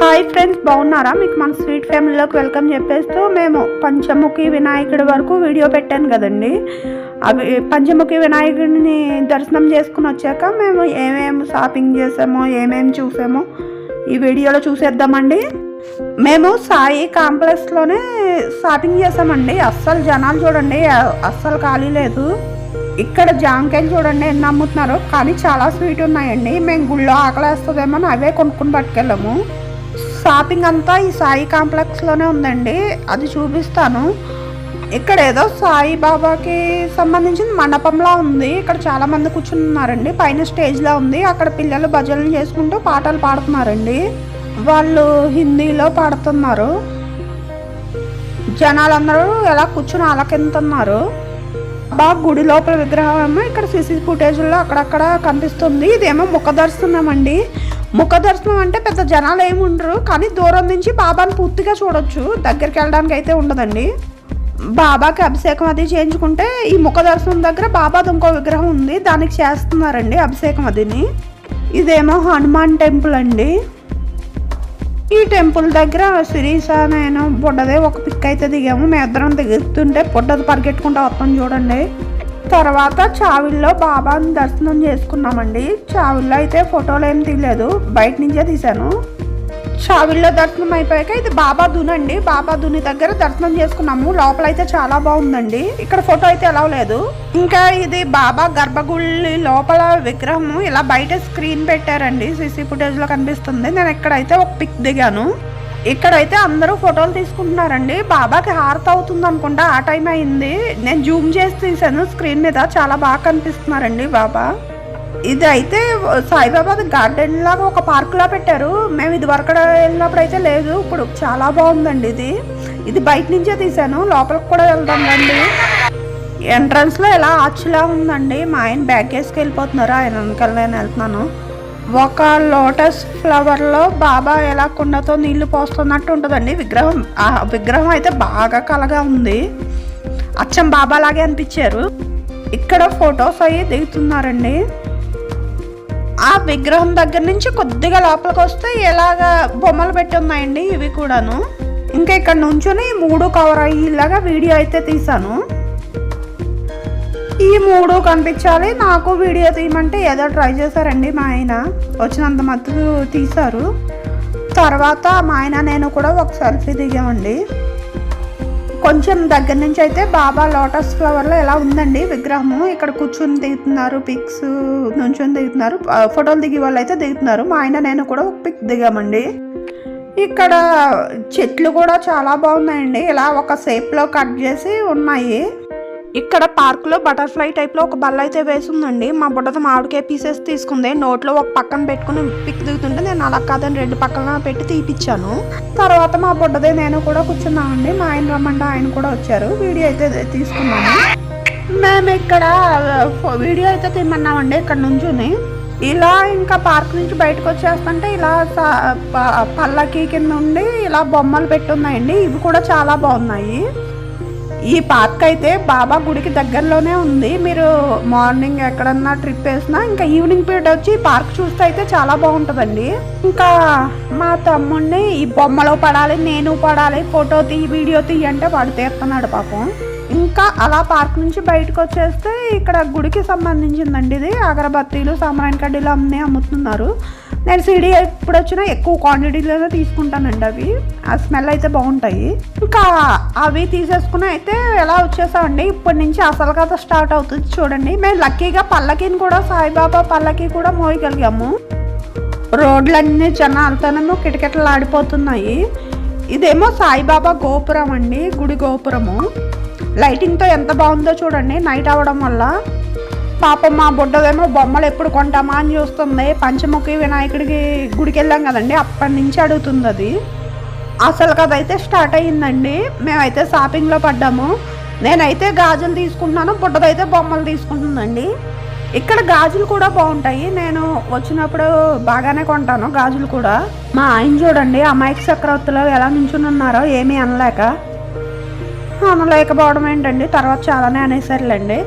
Hi friends బాగున్నారా? మీకు మన స్వీట్ ఫ్యామిలీలోకి వెల్కమ్ చెప్పేస్తూ మేము పంచముఖి వినాయకుడి వరకు వీడియో పెట్టాను కదండి. అవి పంచముఖి వినాయకుడిని దర్శనం చేసుకుని వచ్చాక మేము ఏమేమి షాపింగ్ చేసామో ఏమేమి చూసామో ఈ వీడియోలో చూసేద్దామండి. మేము సాయి కాంప్లెక్స్లోనే షాపింగ్ చేసామండి. అస్సలు జనాలు చూడండి అస్సలు ఖాళీ లేదు. ఇక్కడ జామకాయలు చూడండి ఎన్ని అమ్ముతున్నారు కానీ చాలా స్వీట్ ఉన్నాయండి. మేము గుళ్ళో ఆకలేస్తుందేమో అని అవే కొనుక్కుని పట్టుకెళ్ళాము షాపింగ్ అంతా ఈ సాయి కాంప్లెక్స్లోనే ఉందండి. అది చూపిస్తాను. ఇక్కడ ఏదో సాయి బాబాకి సంబంధించిన మండపంలా ఉంది. ఇక్కడ చాలామంది కూర్చున్నారండి. పైన స్టేజ్లా ఉంది. అక్కడ పిల్లలు భజనలు చేసుకుంటూ పాటలు పాడుతున్నారండి. వాళ్ళు హిందీలో పాడుతున్నారు. జనాలందరూ ఎలా కూర్చుని ఆలకింతున్నారు. బాగా గుడి లోపల విగ్రహం ఏమో ఇక్కడ సీసీ ఫుటేజ్లో అక్కడక్కడ కనిపిస్తుంది. ఇదేమో ముఖ దర్శనం అండి ముఖ దర్శనం అంటే పెద్ద జనాలు ఏమి ఉండరు కానీ దూరం నుంచి బాబాని పూర్తిగా చూడొచ్చు. దగ్గరికి వెళ్ళడానికి అయితే ఉండదండి. బాబాకి అభిషేకం అది చేయించుకుంటే ఈ ముఖ దర్శనం దగ్గర బాబాది ఇంకో విగ్రహం ఉంది దానికి చేస్తున్నారండి అభిషేకం అదిని. ఇదేమో హనుమాన్ టెంపుల్ అండి. ఈ టెంపుల్ దగ్గర శిరీష నేను బుడ్డదే ఒక పిక్ అయితే దిగాము. మేము ఇద్దరం దిగుతుంటే బుడ్డది పరిగెట్టుకుంటూ వస్తాం చూడండి. తర్వాత చావిల్లో బాబాని దర్శనం చేసుకున్నామండి. చావిల్లో అయితే ఫోటోలు ఏం తీయలేదు. బయట నుంచే తీశాను. చావిల్లో దర్శనం అయిపోయాక ఇది బాబా దుని అండి. బాబా దుని దగ్గర దర్శనం చేసుకున్నాము. లోపల అయితే చాలా బాగుందండి. ఇక్కడ ఫోటో అయితే ఎలా లేదు. ఇంకా ఇది బాబా గర్భగుడి లోపల విగ్రహం ఇలా బయట స్క్రీన్ పెట్టారండి. సీసీ ఫుటేజ్లో కనిపిస్తుంది. నేను ఇక్కడైతే ఒక పిక్ దిగాను. ఇక్కడైతే అందరూ ఫోటోలు తీసుకుంటున్నారండి. బాబాకి హారత అవుతుంది అనుకుంటా ఆ టైం అయింది. నేను జూమ్ చేసి తీసాను స్క్రీన్ మీద చాలా బాగా కనిపిస్తున్నారండి బాబా. ఇది అయితే సాయిబాబాద్ గార్డెన్ లాగా ఒక పార్క్ లా పెట్టారు. మేము ఇది వరకు వెళ్ళినప్పుడు అయితే లేదు ఇప్పుడు చాలా బాగుందండి ఇది. ఇది బయట నుంచే తీసాను లోపలికి కూడా వెళ్దాం రండి. ఎంట్రన్స్లో ఎలా ఆర్చ్లా ఉందండి మా ఆయన బ్యాగ్ వేసుకు వెళ్ళిపోతున్నారు ఆయన వెనకాల నేను వెళ్తున్నాను. ఒక లోటస్ ఫ్లవర్లో బాబా ఎలా కుండతో నీళ్ళు పోస్తున్నట్టు ఉంటుందండి విగ్రహం. ఆ విగ్రహం అయితే బాగా కలగా ఉంది. అచ్చం బాబా లాగే అనిపించారు. ఇక్కడ ఫొటోస్ అయ్యి దిగుతున్నారండి. ఆ విగ్రహం దగ్గర నుంచి కొద్దిగా లోపలికి వస్తే ఎలాగా బొమ్మలు పెట్టి ఉన్నాయండి ఇవి కూడాను. ఇంకా ఇక్కడ నుంచుని మూడు కవర్ అయ్యేలాగా వీడియో అయితే తీసాను ఈ మూడు కనిపించాలి. నాకు వీడియో తీయమంటే ఏదో ట్రై చేశారండి మా ఆయన. వచ్చినంత మత్తు తీశారు. తర్వాత మా ఆయన నేను కూడా ఒక సెల్ఫీ దిగామండి. కొంచెం దగ్గర నుంచి అయితే బాబా లోటస్ ఫ్లవర్లో ఎలా ఉందండి విగ్రహము? ఇక్కడ కూర్చొని దిగుతున్నారు పిక్స్ నుంచొని దిగుతున్నారు ఫోటోలు దిగే వాళ్ళు అయితే దిగుతున్నారు. మా ఆయన నేను కూడా ఒక పిక్ దిగామండి. ఇక్కడ చెట్లు కూడా చాలా బాగున్నాయండి. ఇలా ఒక షేప్లో కట్ చేసి ఉన్నాయి. ఇక్కడ పార్కులో బటర్ఫ్లై టైప్లో ఒక బల్ల అయితే వేసిందండి. మా బుడ్డది మామిడికాయ పీసెస్ తీసుకుంది. నోట్లో ఒక పక్కన పెట్టుకుని పిక్ దిగుతుంటే నేను అలా కాదని రెండు పక్కన పెట్టి తీపిచ్చాను. తర్వాత మా బుడ్డదే నేను కూడా కూర్చున్నామండి. మా ఆయన రమ్మంటే ఆయన కూడా వచ్చారు. వీడియో అయితే తీసుకున్నాము మేము ఇక్కడ వీడియో అయితే తిమ్మన్నామండి ఇక్కడ నుంచుని ఇలా ఇంకా పార్క్ నుంచి బయటకు వచ్చేస్తుంటే ఇలా ప- పల్లకి కింద ఉండి ఇలా బొమ్మలు పెట్టున్నాయండి ఇవి కూడా చాలా బాగున్నాయి. ఈ పార్క్ అయితే బాబా గుడికి దగ్గరలోనే ఉంది. మీరు మార్నింగ్ ఎక్కడన్నా ట్రిప్ వేసినా ఇంకా ఈవినింగ్ పీరియడ్ వచ్చి ఈ పార్క్ చూస్తే అయితే చాలా బాగుంటుందండి. ఇంకా మా తమ్ముడిని ఈ బొమ్మలో పడాలి నేను పడాలి ఫోటో తీ వీడియో తీ అంటే వాడు తీస్తున్నాడు పాపం. ఇంకా అలా పార్క్ నుంచి బయటకు వచ్చేస్తే ఇక్కడ గుడికి సంబంధించిందండి ఇది. అగరబత్తీలు సాంబ్రాణి కడ్డీలు అన్నీ అమ్ముతున్నారు. నేను సిడీ ఎప్పుడు వచ్చినా ఎక్కువ క్వాంటిటీలోనే తీసుకుంటానండి అవి. ఆ స్మెల్ అయితే బాగుంటాయి. ఇంకా అవి తీసేసుకుని అయితే ఎలా వచ్చేసామండి? ఇప్పటి నుంచి అసలు కథ స్టార్ట్ అవుతుంది చూడండి. మేము లక్కీగా పల్లకిని కూడా సాయిబాబా పల్లకి కూడా మోయగలిగాము. రోడ్లన్నీ జనాలతోనేమో కిటకిటలు ఆడిపోతున్నాయి ఇదేమో సాయిబాబా గోపురం అండి గుడి గోపురము. లైటింగ్తో ఎంత బాగుందో చూడండి. నైట్ అవ్వడం వల్ల. పాపం మా బుడ్డదేమో బొమ్మలు ఎప్పుడు కొంటామా అని చూస్తుంది. పంచముఖి వినాయకుడికి గుడికి వెళ్ళాం కదండి అప్పటి నుంచి అడుగుతుంది అది. అసలు కదైతే స్టార్ట్ అయ్యిందండి. మేమైతే షాపింగ్లో పడ్డాము. నేనైతే గాజులు తీసుకుంటున్నాను బుడ్డదైతే బొమ్మలు తీసుకుంటుందండి. ఇక్కడ గాజులు కూడా బాగుంటాయి. నేను వచ్చినప్పుడు బాగానే కొంటాను గాజులు కూడా. మా ఆయన చూడండి అమాయక చక్రవర్తిలో ఎలా నించుని ఉన్నారో ఏమీ అనలేక. అనలేకపోవడం ఏంటండి? తర్వాత చాలానే అనేసరిలేండి.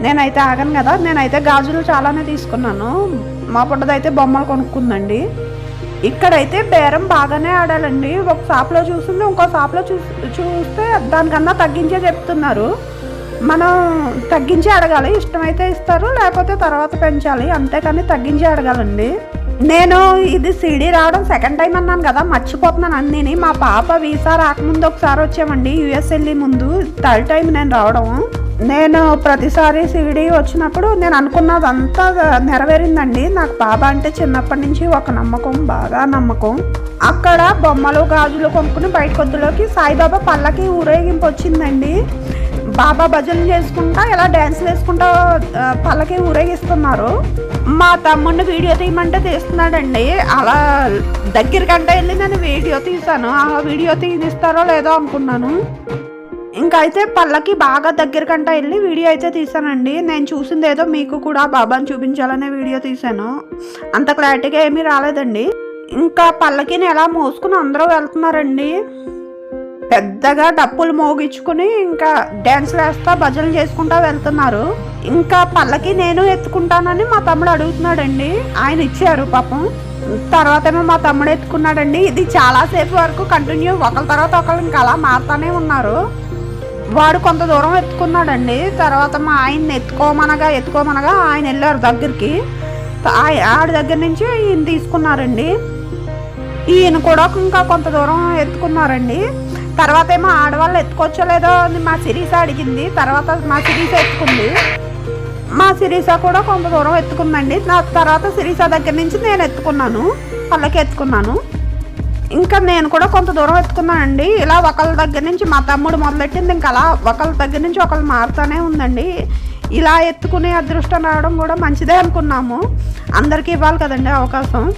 నేనైతే ఆగను కదా. నేనైతే గాజులు చాలానే తీసుకున్నాను. మా పుట్టదైతే బొమ్మలు కొనుక్కుందండి. ఇక్కడైతే బేరం బాగానే ఆడాలండి. ఒక షాప్లో చూసింది ఇంకో షాప్లో చూ చూస్తే దానికన్నా తగ్గించే చెప్తున్నారు. మనం తగ్గించి అడగాలి. ఇష్టమైతే ఇస్తారు లేకపోతే తర్వాత పెంచాలి. అంతేకాని తగ్గించి అడగాలండి. నేను ఇది సిడీ రావడం సెకండ్ టైం అన్నాను కదా మర్చిపోతున్నాను అన్నీని. మా పాప వీసా రాకముందు ఒకసారి వచ్చామండి యుఎస్ వెళ్ళి ముందు. థర్డ్ టైం నేను రావడం. నేను ప్రతిసారి సిడి వచ్చినప్పుడు నేను అనుకున్నదంతా నెరవేరిందండి. నాకు బాబా అంటే చిన్నప్పటి నుంచి ఒక నమ్మకం బాగా నమ్మకం. అక్కడ బొమ్మలు గాజులు కొనుక్కుని బయట కొద్దులోకి సాయిబాబా పల్లకి ఊరేగింపు వచ్చిందండి. బాబా భజన చేసుకుంటా ఇలా డ్యాన్స్ వేసుకుంటా పళ్ళకి పల్లకి ఊరేగిస్తున్నారు. మా తమ్ముడిని వీడియో తీయమంటే తీస్తున్నాడండి. అలా దగ్గరికంటే వెళ్ళి నేను వీడియో తీశాను. ఆ వీడియో తీనిస్తారో లేదో అనుకున్నాను. ఇంకైతే అయితే పళ్ళకి బాగా దగ్గరకంట వెళ్ళి వీడియో అయితే తీసానండి నేను చూసింది ఏదో మీకు కూడా బాబాని చూపించాలనే వీడియో తీసాను అంత క్లారిటీగా ఏమీ రాలేదండి. ఇంకా పళ్ళకిని ఎలా మోసుకుని అందరూ వెళ్తున్నారండి? పెద్దగా డప్పులు మోగించుకుని ఇంకా డ్యాన్స్ వేస్తా భజనలు చేసుకుంటా వెళ్తున్నారు. ఇంకా పల్లకి నేను ఎత్తుకుంటానని మా తమ్ముడు అడుగుతున్నాడండి. ఆయన ఇచ్చారు పాపం. తర్వాత ఏమో మా తమ్ముడు ఎత్తుకున్నాడండి. ఇది చాలాసేపు వరకు కంటిన్యూ ఒకరి తర్వాత ఒకరు ఇంకా అలా మారుతానే ఉన్నారు. వాడు కొంత దూరం ఎత్తుకున్నాడండి. తర్వాత మా ఆయన్ని ఎత్తుకోమనగా ఎత్తుకోమనగా ఆయన వెళ్ళారు దగ్గరికి. ఆయ- ఆడి దగ్గర నుంచి ఈయన తీసుకున్నారండి. ఈయన కూడా ఇంకా కొంత దూరం ఎత్తుకున్నారండి. తర్వాత ఏమో ఆడవాళ్ళు ఎత్తుకొచ్చలేదో అని మా సిరీస అడిగింది. తర్వాత మా సిరీస ఎత్తుకుంది. మా సిరీస కూడా కొంత దూరం ఎత్తుకుందండి. నా తర్వాత సిరీస దగ్గర నుంచి నేను ఎత్తుకున్నాను. వాళ్ళకి ఎత్తుకున్నాను. ఇంకా నేను కూడా కొంత దూరం ఎత్తుకున్నానండి. ఇలా ఒకళ్ళ దగ్గర నుంచి మా తమ్ముడు మొదలెట్టింది. ఇంకా అలా ఒకళ్ళ దగ్గర నుంచి ఒకళ్ళు మారుతూనే ఉందండి. ఇలా ఎత్తుకునే అదృష్టం రావడం కూడా మంచిదే అనుకున్నాము. అందరికీ ఇవ్వాలి కదండి అవకాశం.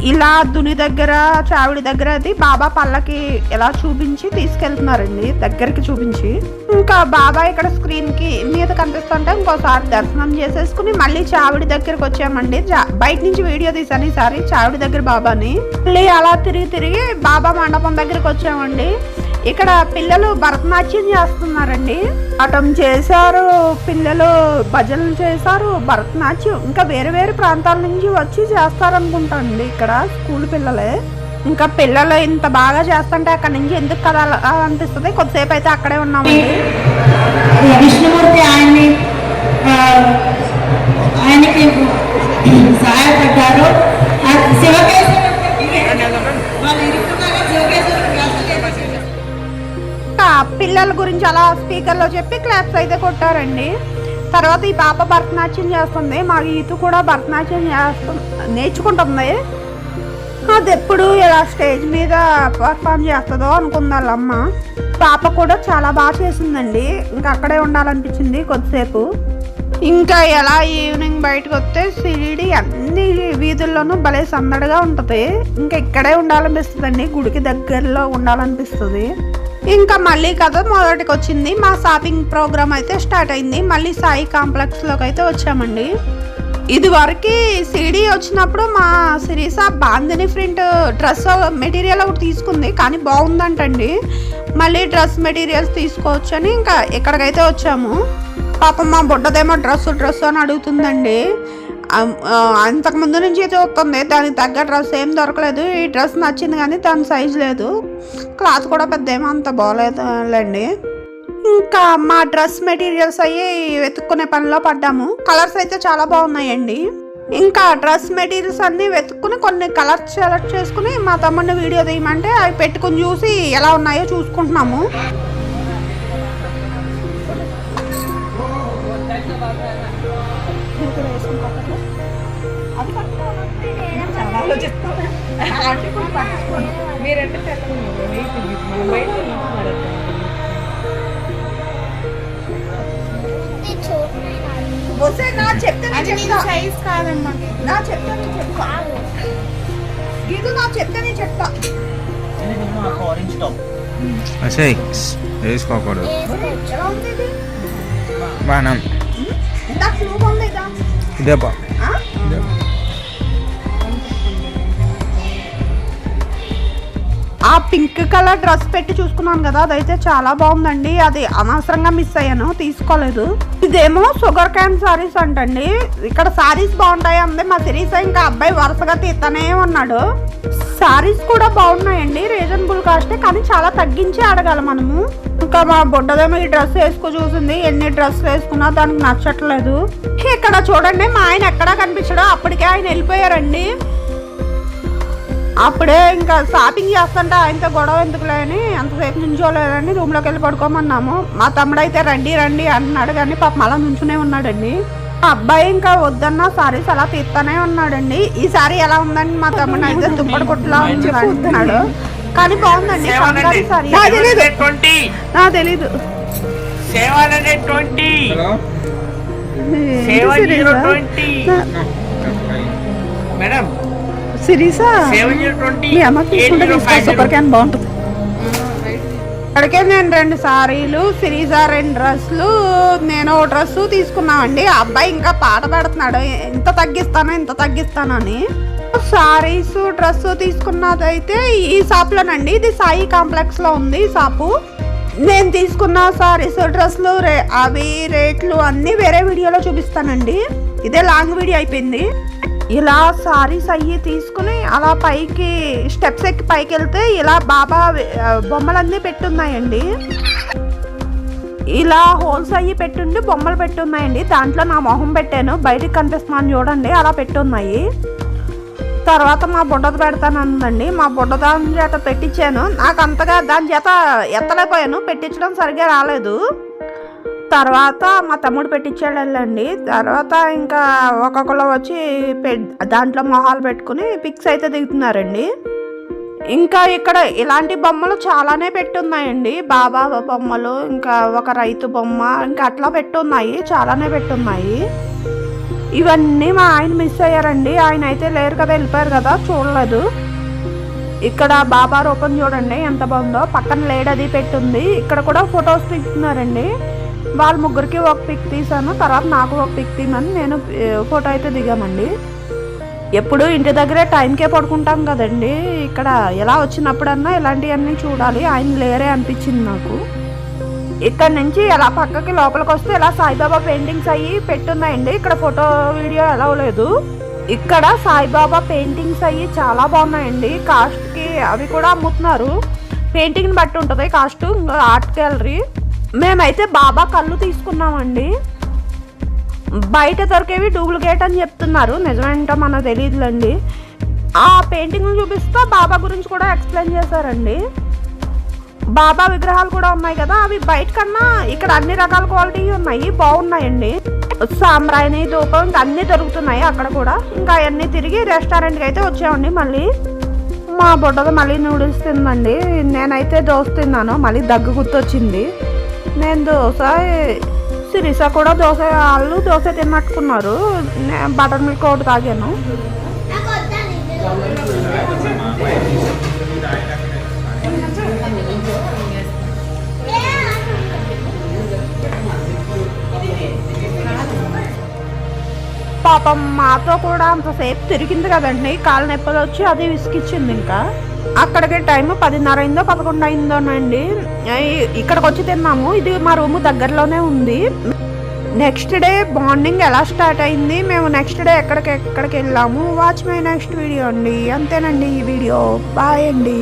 ఇలా దుని దగ్గర చావిడి దగ్గర అది బాబా పళ్ళకి ఎలా చూపించి తీసుకెళ్తున్నారండి? దగ్గరికి చూపించి. ఇంకా బాబా ఇక్కడ స్క్రీన్కి మీద కనిపిస్తుంటే ఇంకోసారి దర్శనం చేసేసుకుని మళ్ళీ చావిడి దగ్గరకు వచ్చామండి. జా- బయట నుంచి వీడియో తీసాను ఈసారి చావిడి దగ్గర బాబాని. మళ్ళీ అలా తిరిగి తిరిగి బాబా మండపం దగ్గరికి వచ్చామండి. ఇక్కడ పిల్లలు భరతనాట్యం చేస్తున్నారండి. అటం చేశారు పిల్లలు భజనలు చేశారు భరతనాట్యం. ఇంకా వేరే వేరే ప్రాంతాల నుంచి వచ్చి చేస్తారనుకుంటాండి ఇక్కడ స్కూల్ పిల్లలే. ఇంకా పిల్లలు ఇంత బాగా చేస్తుంటే అక్కడ నుంచి ఎందుకు కదా అలా అనిపిస్తుంది? కొద్దిసేపు అయితే అక్కడే ఉన్నామండి. విష్ణుమూర్తి ఆయన్ని ఆయనకి సహాయపడ్డారు. ఆ పిల్లల గురించి అలా స్పీకర్లో చెప్పి క్లాప్స్ అయితే కొట్టారండి. తర్వాత ఈ పాప భరతనాట్యం చేస్తుంది. మా ఈతు కూడా భరతనాట్యం చేస్తు నేర్చుకుంటుంది. అది ఎప్పుడు ఇలా స్టేజ్ మీద పర్ఫామ్ చేస్తుందో అనుకుంది పాప కూడా చాలా బాగా చేసిందండి. ఇంకా అక్కడే ఉండాలనిపించింది కొద్దిసేపు. ఇంకా ఎలా ఈవినింగ్ బయటకు వస్తే సిరిడి అన్ని వీధుల్లోనూ భలే సందడిగా ఉంటుంది. ఇంకా ఇక్కడే ఉండాలనిపిస్తుందండి. గుడికి దగ్గరలో ఉండాలనిపిస్తుంది. ఇంకా మళ్ళీ కథ మొదటికి వచ్చింది మా షాపింగ్ ప్రోగ్రామ్ అయితే స్టార్ట్ అయింది. మళ్ళీ సాయి కాంప్లెక్స్లోకి అయితే వచ్చామండి. ఇది వరకు సిడి వచ్చినప్పుడు మా సిరీస బాందిని ప్రింట్ డ్రెస్ మెటీరియల్ ఒకటి తీసుకుంది. కానీ బాగుందంటండి. మళ్ళీ డ్రెస్ మెటీరియల్స్ తీసుకోవచ్చు అని ఇంకా ఇక్కడికైతే వచ్చాము. పాపం మా బుడ్డదేమో డ్రెస్ డ్రెస్ అని అడుగుతుందండి. అంతకుముందు అంతకు ముందు నుంచి చూస్తుంది దానికి తగ్గ డ్రెస్ ఏం దొరకలేదు. ఈ డ్రెస్ నచ్చింది కానీ దాని సైజ్ లేదు. క్లాత్ కూడా పెద్ద ఏమో అంత బాగోలేదులేండి. ఇంకా మా డ్రెస్ మెటీరియల్స్ అయ్యి వెతుక్కునే పనిలో పడ్డాము. కలర్స్ అయితే చాలా బాగున్నాయండి. ఇంకా డ్రెస్ మెటీరియల్స్ అన్నీ వెతుక్కుని కొన్ని కలర్స్ సెలెక్ట్ చేసుకుని మా తమ్ముడిని వీడియో తీయమంటే అవి పెట్టుకుని చూసి ఎలా ఉన్నాయో చూసుకుంటున్నాము. మీరంటే తెలంగాణ వెయిట్ మనం బయట తీసుకున్నాడు వస్తే నా చెప్తే చెప్తా. సైజ్ కాదమ్మా. నా చెప్తే నేను చెప్తా. గీదు నా చెప్తే నేను చెప్తా. ఆరెంజ్ టాప్ అసే వేసుకోకూడదు బాగా ఇంత క్లూ ఉంది ఇదా? ఇదే బా ఆ? ఆ పింక్ కలర్ డ్రెస్ పెట్టి చూసుకున్నాను కదా అదైతే చాలా బాగుందండి. అది అనవసరంగా మిస్ అయ్యాను తీసుకోలేదు. ఇదేమో షుగర్ క్యాన్ సారీస్ అంటండి. ఇక్కడ సారీస్ బాగుంటాయి అంది మా సిరీస్ ఇంకా అబ్బాయి వరుసగా తీస్తానే ఉన్నాడు. సారీస్ కూడా బాగున్నాయండి రీజనబుల్ కాస్టే కానీ చాలా తగ్గించి అడగాలి మనము. ఇంకా మా బుడ్డదేమో ఈ డ్రెస్ వేసుకో చూసింది? ఎన్ని డ్రెస్ వేసుకున్నా దానికి నచ్చట్లేదు. ఇక్కడ చూడండి మా ఆయన ఎక్కడా కనిపించడో. అప్పటికే ఆయన వెళ్ళిపోయారండి. అప్పుడే ఇంకా షాపింగ్ చేస్తుంటే ఆయనతో గొడవ ఎందుకులే అని అంతసేపు నుంచోలేదండి. రూమ్లోకి వెళ్ళి పడుకోమన్నాము. మా తమ్ముడు అయితే రండి రండి అంటున్నాడు కానీ పాప అలా నుంచునే ఉన్నాడండి. ఆ అబ్బాయి ఇంకా వద్దన్న సారీస్ అలా తీస్తానే ఉన్నాడండి. ఈ సారీ ఎలా ఉందని మా తమ్ముడు అయితే దుప్పటి కొట్టులా ఉంది అంటున్నాడు. కానీ బాగుందండి. నాకు ట్వంటీ నాకు తెలీదు. Seven hundred twenty. ఏంటి సెవెన్ జీరో సిరీసా? Twenty. Madam. సిరీసా? Seven zero twenty. మీ అమ్మ తీసుకుంటే తీసుకో సూపర్ క్యాన్ బాగుంటుంది. అక్కడికే నేను రెండు సారీలు సిరీజా రెండు డ్రెస్సులు నేను ఓ డ్రెస్ తీసుకున్నామండి. ఆ అబ్బాయి ఇంకా పాట పెడుతున్నాడు. ఎంత తగ్గిస్తాను ఎంత తగ్గిస్తానని సారీస్ డ్రెస్ తీసుకున్నదైతే ఈ షాప్లోనండి. ఇది సాయి కాంప్లెక్స్లో ఉంది ఈ షాపు. నేను తీసుకున్న సారీస్ డ్రెస్సులు రే అవి రేట్లు అన్నీ వేరే వీడియోలో చూపిస్తానండి. ఇదే లాంగ్ వీడియో అయిపోయింది. ఇలా సారీస్ అయ్యి తీసుకుని అలా పైకి స్టెప్స్ ఎక్కి పైకి వెళ్తే ఇలా బాబా బొమ్మలన్నీ పెట్టున్నాయండి. ఇలా హోల్స్ అయ్యి పెట్టుండి బొమ్మలు పెట్టున్నాయండి. దాంట్లో నా మొహం పెట్టాను. బయటకు కనిపిస్తున్నాను చూడండి. అలా పెట్టున్నాయి. తర్వాత మా బుడ్డది పెడతానందండి మా బుడ్డ దాని చేత పెట్టించాను. నాకు అంతగా దాని చేత ఎత్తలేకపోయాను. పెట్టించడం సరిగ్గా రాలేదు. తర్వాత మా తమ్ముడు పెట్టించాడు వెళ్ళండి. తర్వాత ఇంకా ఒక్కొక్కరు వచ్చి పె- దాంట్లో మొహాలు పెట్టుకుని పిక్స్ అయితే దిగుతున్నారండి. ఇంకా ఇక్కడ ఇలాంటి బొమ్మలు చాలానే పెట్టున్నాయండి. బాబా బొమ్మలు ఇంకా ఒక రైతు బొమ్మ ఇంకా అట్లా పెట్టున్నాయి. చాలానే పెట్టున్నాయి. ఇవన్నీ మా ఆయన మిస్ అయ్యారండి. ఆయన అయితే లేరు కదా వెళ్ళిపోయారు కదా చూడలేదు. ఇక్కడ బాబా రూపం చూడండి ఎంత బాగుందో. పక్కన లేడ్ అది పెట్టుంది. ఇక్కడ కూడా ఫొటోస్ తీస్తున్నారండి వాళ్ళ ముగ్గురికి ఒక పిక్ తీసాను తర్వాత నాకు ఒక పిక్ తీయమని నేను ఫోటో అయితే దిగామండి. ఎప్పుడు ఇంటి దగ్గరే టైంకే పడుకుంటాం కదండి. ఇక్కడ ఎలా వచ్చినప్పుడన్నా ఇలాంటివన్నీ చూడాలి. ఆయన లేరే అనిపించింది నాకు. ఇక్కడ నుంచి ఎలా పక్కకి లోపలికి వస్తే ఇలా సాయిబాబా పెయింటింగ్స్ అయ్యి పెట్టున్నాయండి? ఇక్కడ ఫోటో వీడియో ఎలా లేదు. ఇక్కడ సాయిబాబా పెయింటింగ్స్ అయ్యి చాలా బాగున్నాయండి. కాస్ట్కి అవి కూడా అమ్ముతున్నారు. పెయింటింగ్ని బట్టి ఉంటుంది. Cost art gallery. మేమైతే బాబా కళ్ళు తీసుకున్నామండి. బయట దొరికేవి డూప్లికేట్ అని చెప్తున్నారు. నిజమేంటో మనకు తెలియదులండి. ఆ పెయింటింగ్ని చూపిస్తూ బాబా గురించి కూడా ఎక్స్ప్లెయిన్ చేశారండి. బాబా విగ్రహాలు కూడా ఉన్నాయి కదా అవి బయట కన్నా ఇక్కడ అన్ని రకాల క్వాలిటీ ఉన్నాయి బాగున్నాయండి. సాంబ్రాయిని ధూపం ఇంకా అన్ని దొరుకుతున్నాయి అక్కడ కూడా. ఇంకా అవన్నీ తిరిగి రెస్టారెంట్కి అయితే వచ్చామండి మళ్ళీ. మా బుడ్డది మళ్ళీ నూడిల్స్ తిందండి. నేనైతే దోశ తిన్నాను మళ్ళీ దగ్గు గుర్తొచ్చింది. నేను దోశ సిరిస కూడా దోశ వాళ్ళు దోశ తిన్నట్టుకున్నారు నేను బటర్ మిల్క్ ఒకటి తాగాను. పాపం మాతో కూడా అంతసేపు తిరిగింది కదండి కాళ్ళ నొప్పులు వచ్చి అది విసిగిచ్చింది ఇంకా. అక్కడికి టైం పదిన్నర అయిందో పదకొండు అయిందోనండి. ఐ- ఇక్కడికి వచ్చి తిన్నాము. ఇది మా రూమ్ దగ్గరలోనే ఉంది. నెక్స్ట్ డే మార్నింగ్ ఎలా స్టార్ట్ అయింది? మేము నెక్స్ట్ డే ఎక్కడికి ఎక్కడికి వెళ్ళాము? వాచ్ మై నెక్స్ట్ వీడియో అండి. అంతేనండి ఈ వీడియో. బాయ్ అండి.